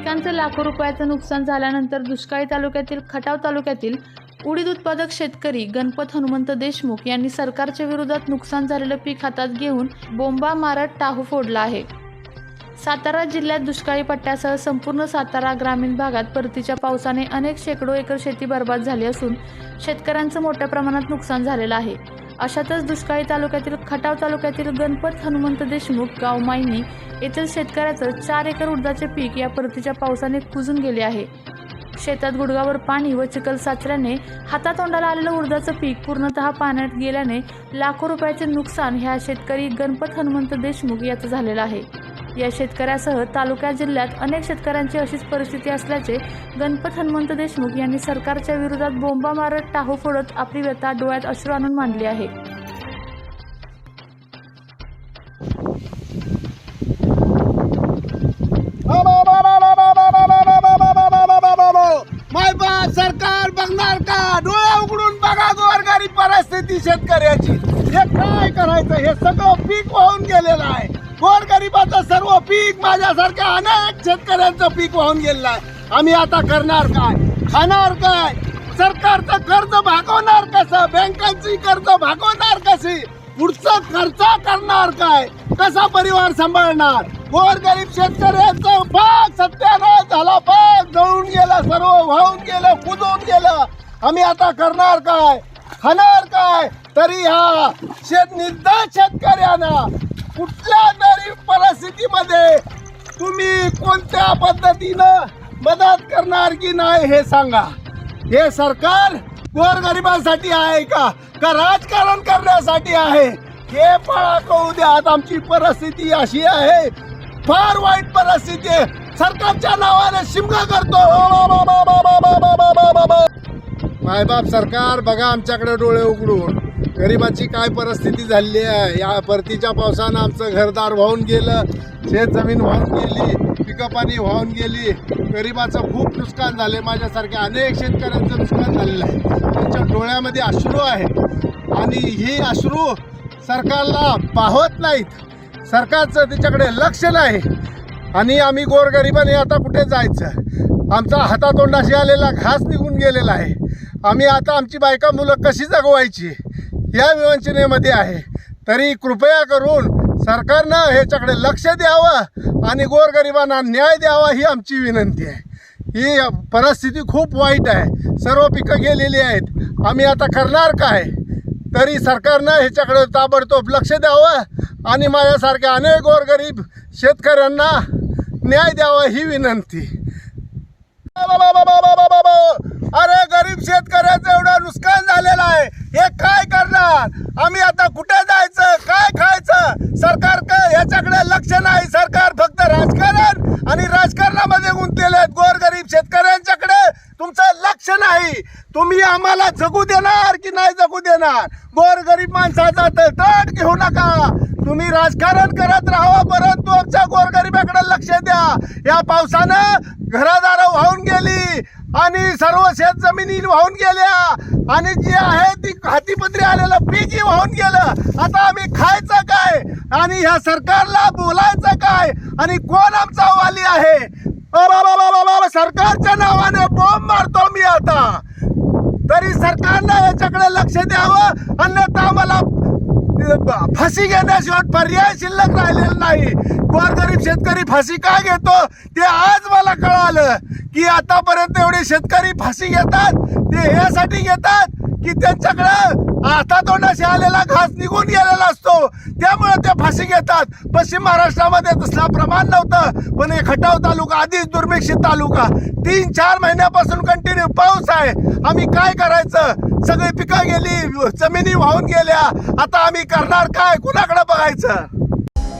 पिकांचं लाखो रुपयाचं नुकसान झाल्यानंतर दुष्काळी तालुक्यातील खटाव तालुक्यातील उडीद उत्पादक शेतकरी गणपत हनुमंत देशमुख यांनी सरकारच्या विरोधात नुकसान झालेलं पीक हातात घेऊन बोंबा मारत टाहू फोडला आहे. सातारा जिल्ह्यात दुष्काळी पट्ट्यासह संपूर्ण सातारा ग्रामीण भागात परतीच्या पावसाने अनेक शेकडो एकर शेती बर्बाद झाली असून शेतकऱ्यांचं मोठ्या प्रमाणात नुकसान झालेलं आहे. अशातच दुष्काळी तालुक्यातील खटाव तालुक्यातील गणपत हनुमंत देशमुख गाव मायनी येथील शेतकऱ्याचं चार एकर उडदाचे पीक या परतीच्या पावसाने कुजून गेले आहे. शेतात गुडगावर पाणी व चिखल साचल्याने हातातोंडाला आलेलं उडदाचं पीक पूर्णतः पाण्यात गेल्याने लाखो रुपयाचे नुकसान ह्या शेतकरी गणपत हनुमंत देशमुख याचं झालेलं आहे. या शेतकऱ्यासह तालुक्या जिल्ह्यात अनेक शेतकऱ्यांची अशीच परिस्थिती असल्याचे गणपत हनुमंत देशमुख यांनी सरकारच्या विरोधात बोंबा मारत टाहू फोडत आपली व्यथा डोळ्यात अश्रू आणून मांडली आहे. सरकार बघणार का? डोळे उघडून बघा गोरगारी परिस्थिती शेतकऱ्याची. हे काय करायचं? हे सगळं पीक वाहून गेलेलं आहे. गोरगरिबाचं सर्व पीक माझ्यासारख्या अनेक शेतकऱ्यांचं पीक वाहून गेलेलं आहे. आम्ही आता करणार काय? खाणार काय? सरकारचं कर्ज भागवणार कसं? बँकांची कर्ज भागवणार कशी? पुढचं खर्च करणार काय? कसा परिवार सांभाळणार? गोरगरीब शेतकऱ्यांचं भाग सत्यानाश झाला भाग जळून गेला सर्व वाहून गेलं कुजून गेलं. आम्ही आता करणार काय? खाणार काय? तरी हा शेत निर्धन शेतकऱ्यांना कुठल्या तरी परिस्थितीमध्ये तुम्ही कोणत्या पद्धतीनं मदत करणार की नाही हे सांगा. हे सरकार गोरगरिबांसाठी आहे का? का राजकारण करण्यासाठी आहे? हे पळा कळू द्या आता आमची परिस्थिती अशी आहे. फार वाईट परिस्थिती आहे. सरकारच्या नावाने शिमगा करतो. मायबाप सरकार बघा आमच्याकडे डोळे उघडून. गरिबाची काय परिस्थिती झालेली आहे? या परतीच्या पावसानं आमचं घरदार वाहून गेलं शेत जमीन वाहून गेली पिकं पाणी वाहून गेली. गरिबाचं खूप नुकसान झाले माझ्यासारख्या अनेक शेतकऱ्यांचं नुकसान झालेलं आहे. त्यांच्या डोळ्यामध्ये अश्रू आहे. आणि ही अश्रू सरकारला पाहत नाहीत. सरकारचं त्याच्याकडे लक्ष नाही. आणि आम्ही गोरगरिबाने आता कुठे जायचं? आमचा हातातोंडाशी आलेला घास निघून गेलेला आहे. आम्ही आता आमची बायका मुलं कशी जगवायची? या विवंचनेमध्ये आहे. तरी कृपया करून सरकारनं ह्याच्याकडे लक्ष द्यावं आणि गोरगरिबांना न्याय द्यावा ही आमची विनंती आहे. ही परिस्थिती खूप वाईट आहे. सर्व पिकं गेलेली आहेत. आम्ही आता करणार काय? तरी सरकारनं ह्याच्याकडे ताबडतोब लक्ष द्यावं आणि माझ्यासारख्या अनेक गोरगरीब शेतकऱ्यांना न्याय द्यावा ही विनंती अरे गरीब शेतकऱ्याचं एवढं नुकसान झालेलं आहे हे काय सरकार. आम्ही आता कुठे जायचं? काय खायचं? सरकार काय याच्याकडे लक्ष नाही. सरकार फक्त राजकारण आणि राजकारणामध्ये गुंतलेले आहेत. गोरगरीब शेतकऱ्यांच्याकडे तुमचं लक्ष नाही. तुम्ही आम्हाला जगू देणार की नाही जगू देणार? गोरगरीब माणसाचा तट घेऊ नका. तुम्ही राजकारण करत राहा परंतु आमच्या गोरगरिबाकडे लक्ष द्या. या पावसानं घरादारं वाहून गेली. आणि सर्व शेत जमिनी वाहून गेल्या. आणि जी आहे ती हातीपत्री आलेलं पीकही वाहून गेलं. आता आम्ही खायचं काय? आणि ह्या सरकारला बोलायचं काय? आणि कोण आमचा वाली आहे? सरकारच्या नावाने बॉम्ब मारतो मी आता. तरी सरकारनं याच्याकडे लक्ष द्यावं अन्यथा आम्हाला फाशी घेण्याशिवाय पर्याय शिल्लक राहिलेला नाही. गोरगरीब शेतकरी फाशी का घेतो? ते आज मला कळालं. की आतापर्यंत एवढे शेतकरी फाशी घेतात ते यासाठी घेतात की त्यांच्याकडं हातातोंडाशी आलेला घास निघून गेलेला असतो. त्यामुळे ते फाशी घेतात. पश्चिम महाराष्ट्रामध्ये तसला प्रमाण नव्हतं पण हे खटाव तालुका आधीच दुर्भिक्षित तालुका. तीन चार महिन्यापासून कंटिन्यू पाऊस आहे. आम्ही काय करायचं? सगळी पिकं गेली जमिनी वाहून गेल्या. आता आम्ही करणार काय? कुणाकडे बघायचं?